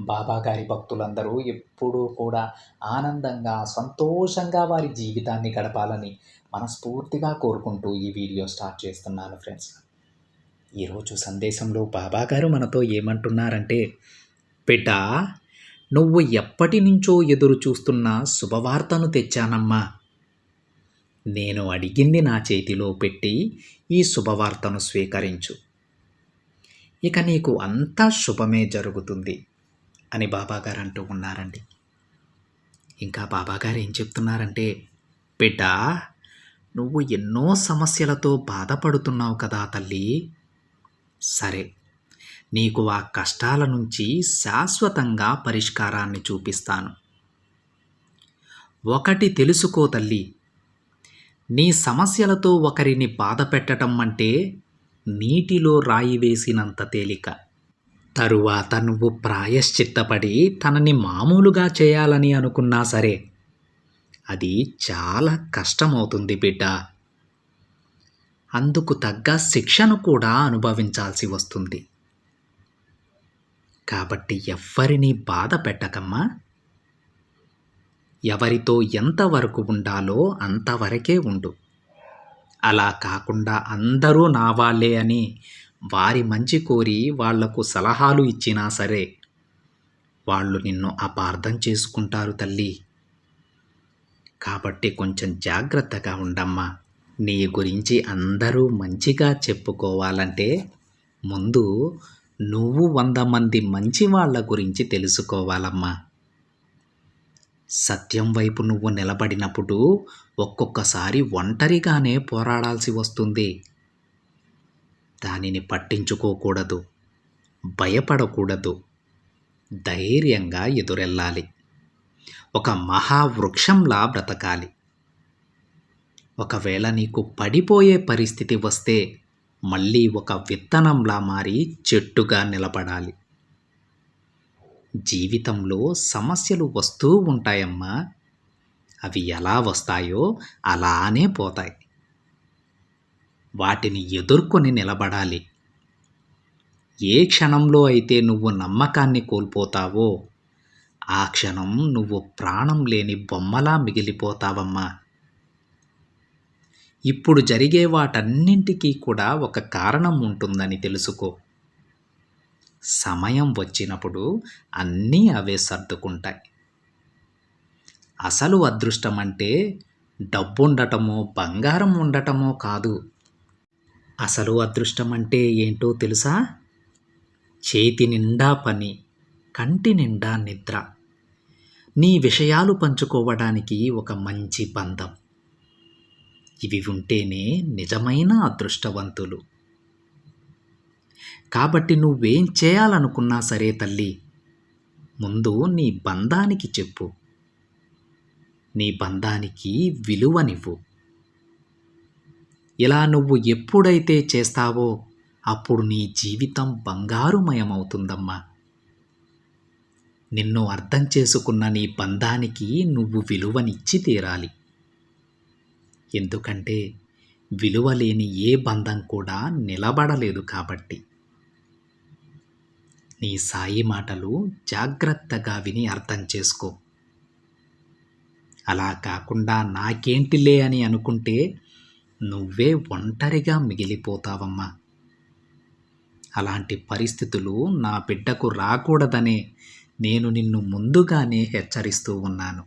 బాబా గారి భక్తులందరూ ఎప్పుడూ కూడా ఆనందంగా సంతోషంగా వారి జీవితాన్ని గడపాలని మనస్ఫూర్తిగా కోరుకుంటూ ఈ వీడియో స్టార్ట్ చేస్తున్నాను ఫ్రెండ్స్. ఈరోజు సందేశంలో బాబా గారు మనతో ఏమంటున్నారంటే బిడ్డ నువ్వు ఎప్పటి నుంచో ఎదురు చూస్తున్న శుభవార్తను తెచ్చానమ్మా. నేను అడిగింది నా చేతిలో పెట్టి ఈ శుభవార్తను స్వీకరించు. ఇక నీకు అంతా శుభమే జరుగుతుంది. అని బాబాగారు అంటూ ఉన్నారండి. ఇంకా బాబాగారు ఏం చెప్తున్నారంటే బిడ్డ నువ్వు ఎన్నో సమస్యలతో బాధపడుతున్నావు కదా తల్లి. సరే నీకు ఆ కష్టాల నుంచి శాశ్వతంగా పరిష్కారాన్ని చూపిస్తాను. ఒకటి తెలుసుకో తల్లి నీ సమస్యలతో ఒకరిని బాధ పెట్టడం అంటే నీటిలో రాయి వేసినంత తేలిక. తరువాత నువ్వు ప్రాయశ్చిత్తపడి తనని మామూలుగా చేయాలని అనుకున్నా సరే అది చాలా కష్టమవుతుంది బిడ్డ. అందుకు తగ్గ శిక్షను కూడా అనుభవించాల్సి వస్తుంది. కాబట్టి ఎవ్వరినీ బాధ పెట్టకమ్మా. ఎవరితో ఎంతవరకు ఉండాలో అంతవరకే ఉండు. అలా కాకుండా అందరూ నా వాళ్ళే అని వారి మంచి కోరి వాళ్ళకు సలహాలు ఇచ్చినా సరే వాళ్ళు నిన్ను అపార్థం చేసుకుంటారు తల్లి. కాబట్టి కొంచెం జాగ్రత్తగా ఉండమ్మా. నీ గురించి అందరూ మంచిగా చెప్పుకోవాలంటే ముందు నువ్వు వంద మంది మంచి వాళ్ళ గురించి తెలుసుకోవాలమ్మా. సత్యం వైపు నువ్వు నిలబడినప్పుడు ఒక్కొక్కసారి ఒంటరిగానే పోరాడాల్సి వస్తుంది. దానిని పట్టించుకోకూడదు. భయపడకూడదు. ధైర్యంగా ఎదురెళ్ళాలి. ఒక మహావృక్షంలా బ్రతకాలి. ఒకవేళ నీకు పడిపోయే పరిస్థితి వస్తే మళ్ళీ ఒక విత్తనంలా మారి చెట్టుగా నిలబడాలి. జీవితంలో సమస్యలు వస్తూ ఉంటాయమ్మా. అవి ఎలా వస్తాయో అలానే పోతాయి. వాటిని ఎదుర్కొని నిలబడాలి. ఏ క్షణంలో అయితే నువ్వు నమ్మకాన్ని కోల్పోతావో ఆ క్షణం నువ్వు ప్రాణం లేని బొమ్మలా మిగిలిపోతావమ్మా. ఇప్పుడు జరిగే వాటన్నింటికీ కూడా ఒక కారణం ఉంటుందని తెలుసుకో. సమయం వచ్చినప్పుడు అన్నీ అవే సర్దుకుంటాయి. అసలు అదృష్టం అంటే డబ్బు ఉండటమో బంగారం ఉండటమో కాదు. అసలు అదృష్టం అంటే ఏంటో తెలుసా? చేతి నిండా పని కంటి నిండా నిద్ర. నీ విషయాలు పంచుకోవడానికి ఒక మంచి బంధం. ఇవి ఉంటేనే నిజమైన అదృష్టవంతులు. కాబట్టి నువ్వేం చేయాలనుకున్నా సరే తల్లి ముందు నీ బంధానికి చెప్పు. నీ బంధానికి విలువనివ్వు. ఇలా నువ్వు ఎప్పుడైతే చేస్తావో అప్పుడు నీ జీవితం బంగారుమయమవుతుందమ్మా. నిన్ను అర్థం చేసుకున్న నీ బంధానికి నువ్వు విలువనిచ్చి తీరాలి. ఎందుకంటే విలువ లేని ఏ బంధం కూడా నిలబడలేదు కాబట్టి. నీ సాయి మాటలు జాగ్రత్తగా విని అర్థం చేసుకో. అలా కాకుండా నాకేంటిలే అని అనుకుంటే నువ్వే ఒంటరిగా మిగిలిపోతావమ్మా. అలాంటి పరిస్థితులు నా బిడ్డకు రాకూడదనే నేను నిన్ను ముందుగానే హెచ్చరిస్తూ ఉన్నాను.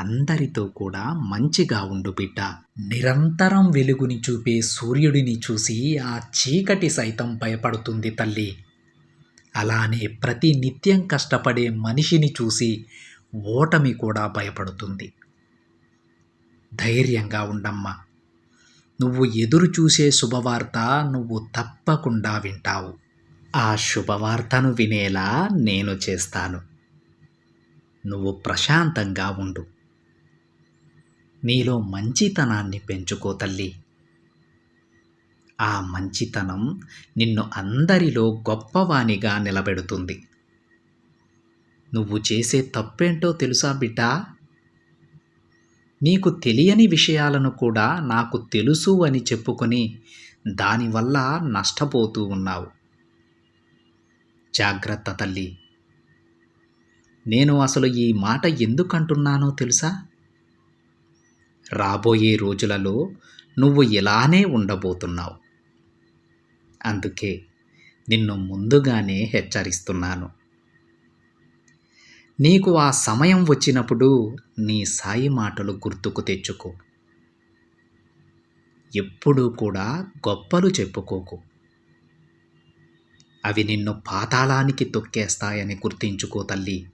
అందరితో కూడా మంచిగా ఉండు బిడ్డ. నిరంతరం వెలుగుని చూపే సూర్యుడిని చూసి ఆ చీకటి సైతం భయపడుతుంది తల్లి. అలానే ప్రతి నిత్యం కష్టపడే మనిషిని చూసి ఓటమి కూడా భయపడుతుంది. ధైర్యంగా ఉండమ్మా. నువ్వు ఎదురు చూసే శుభవార్త నువ్వు తప్పకుండా వింటావు. ఆ శుభవార్తను వినేలా నేను చేస్తాను. నువ్వు ప్రశాంతంగా ఉండు. నీలో మంచితనాన్ని పెంచుకో తల్లి. ఆ మంచితనం నిన్ను అందరిలో గొప్పవానిగా నిలబెడుతుంది. నువ్వు చేసే తప్పేంటో తెలుసా బిడ్డా నీకు తెలియని విషయాలను కూడా నాకు తెలుసు అని చెప్పుకొని దానివల్ల నష్టపోతూ ఉన్నావు. జాగ్రత్త తల్లి. నేను అసలు ఈ మాట ఎందుకంటున్నానో తెలుసా? రాబోయే రోజులలో నువ్వు ఇలానే ఉండబోతున్నావు. అందుకే నిన్ను ముందుగానే హెచ్చరిస్తున్నాను. నీకు ఆ సమయం వచ్చినప్పుడు నీ సాయి మాటలు గుర్తుకు తెచ్చుకో. ఎప్పుడూ కూడా గొప్పలు చెప్పుకోకు. అవి నిన్ను పాతాళానికి తొక్కేస్తాయని గుర్తించుకో తల్లి.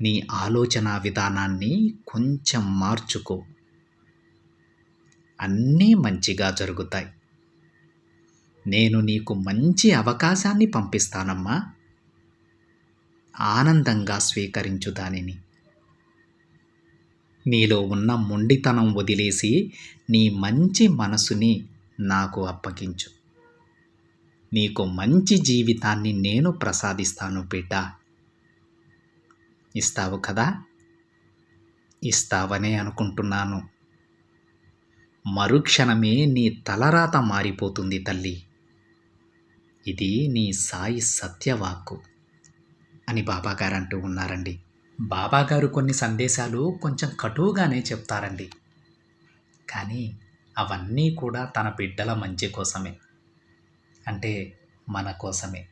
నీ ఆలోచన విధానాన్ని కొంచెం మార్చుకో. అన్నీ మంచిగా జరుగుతాయి. నేను నీకు మంచి అవకాశాన్ని పంపిస్తానమ్మా. ఆనందంగా స్వీకరించు దానిని. నీలో ఉన్న మొండితనం వదిలేసి నీ మంచి మనసుని నాకు అప్పగించు. నీకు మంచి జీవితాన్ని నేను ప్రసాదిస్తాను బిడ్డ ఇస్తావు కదా? ఇస్తావనే అనుకుంటున్నాను. మరుక్షణమే నీ తలరాత మారిపోతుంది తల్లి. ఇది నీ సాయి సత్యవాక్కు. అని బాబాగారు అంటూ ఉన్నారండి. బాబాగారు కొన్ని సందేశాలు కొంచెం కటువుగానే చెప్తారండి. కానీ అవన్నీ కూడా తన బిడ్డల మంచి కోసమే. అంటే మన కోసమే.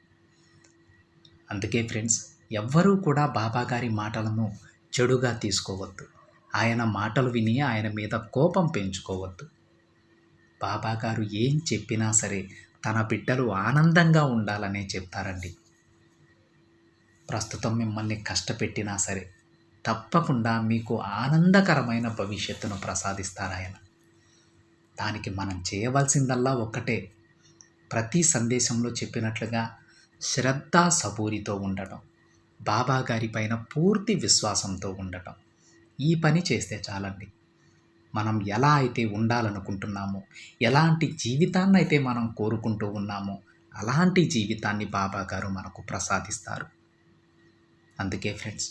అందుకే ఫ్రెండ్స్ ఎవ్వరూ కూడా బాబాగారి మాటలను చెడుగా తీసుకోవద్దు. ఆయన మాటలు విని ఆయన మీద కోపం పెంచుకోవద్దు. బాబాగారు ఏం చెప్పినా సరే తన బిడ్డలు ఆనందంగా ఉండాలనే చెప్తారండి. ప్రస్తుతం మిమ్మల్ని కష్టపెట్టినా సరే తప్పకుండా మీకు ఆనందకరమైన భవిష్యత్తును ప్రసాదిస్తారాయన దానికి మనం చేయవలసిందల్లా ఒక్కటే. ప్రతి సందేశంలో చెప్పినట్లుగా శ్రద్ధ సబూరితో ఉండటం బాబా గారి పైన పూర్తి విశ్వాసంతో ఉండటం ఈ పని చేస్తే చాలండి. మనం ఎలా అయితే ఉండాలనుకుంటున్నామో ఎలాంటి జీవితాన్ని అయితే మనం కోరుకుంటూ ఉన్నామో అలాంటి జీవితాన్ని బాబా గారు మనకు ప్రసాదిస్తారు. అందుకే ఫ్రెండ్స్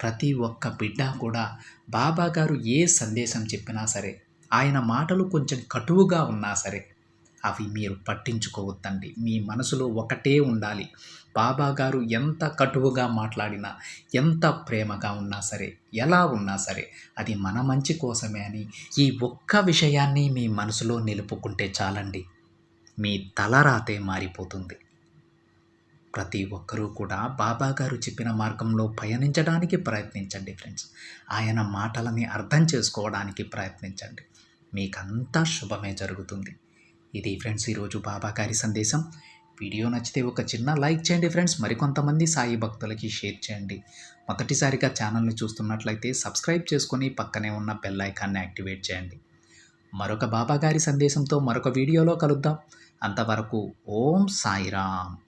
ప్రతి ఒక్క బిడ్డ కూడా బాబా గారు ఏ సందేశం చెప్పినా సరే ఆయన మాటలు కొంచెం కటువుగా ఉన్నా సరే అవి మీరు పట్టించుకోవద్దండి. మీ మనసులో ఒకటే ఉండాలి. బాబా గారు ఎంత కటువుగా మాట్లాడినా ఎంత ప్రేమగా ఉన్నా సరే ఎలా ఉన్నా సరే అది మన మంచి కోసమే అని ఈ ఒక్క విషయాన్ని మీ మనసులో నిలుపుకుంటే చాలండి. మీ తలరాతే మారిపోతుంది. ప్రతి ఒక్కరూ కూడా బాబా గారు చెప్పిన మార్గంలో పయనించడానికి ప్రయత్నించండి ఫ్రెండ్స్. ఆయన మాటలని అర్థం చేసుకోవడానికి ప్రయత్నించండి. మీకంతా శుభమే జరుగుతుంది. ఇది ఫ్రెండ్స్ ఈరోజు బాబా గారి సందేశం. వీడియో నచ్చితే ఒక చిన్న లైక్ చేయండి ఫ్రెండ్స్. మరికొంతమంది సాయి భక్తులకి షేర్ చేయండి. మొదటిసారిగా ఛానల్ని చూస్తున్నట్లయితే సబ్స్క్రైబ్ చేసుకొని పక్కనే ఉన్న బెల్ ఐకాన్ని యాక్టివేట్ చేయండి. మరొక బాబాగారి సందేశంతో మరొక వీడియోలో కలుద్దాం. అంతవరకు ఓం సాయిరామ్.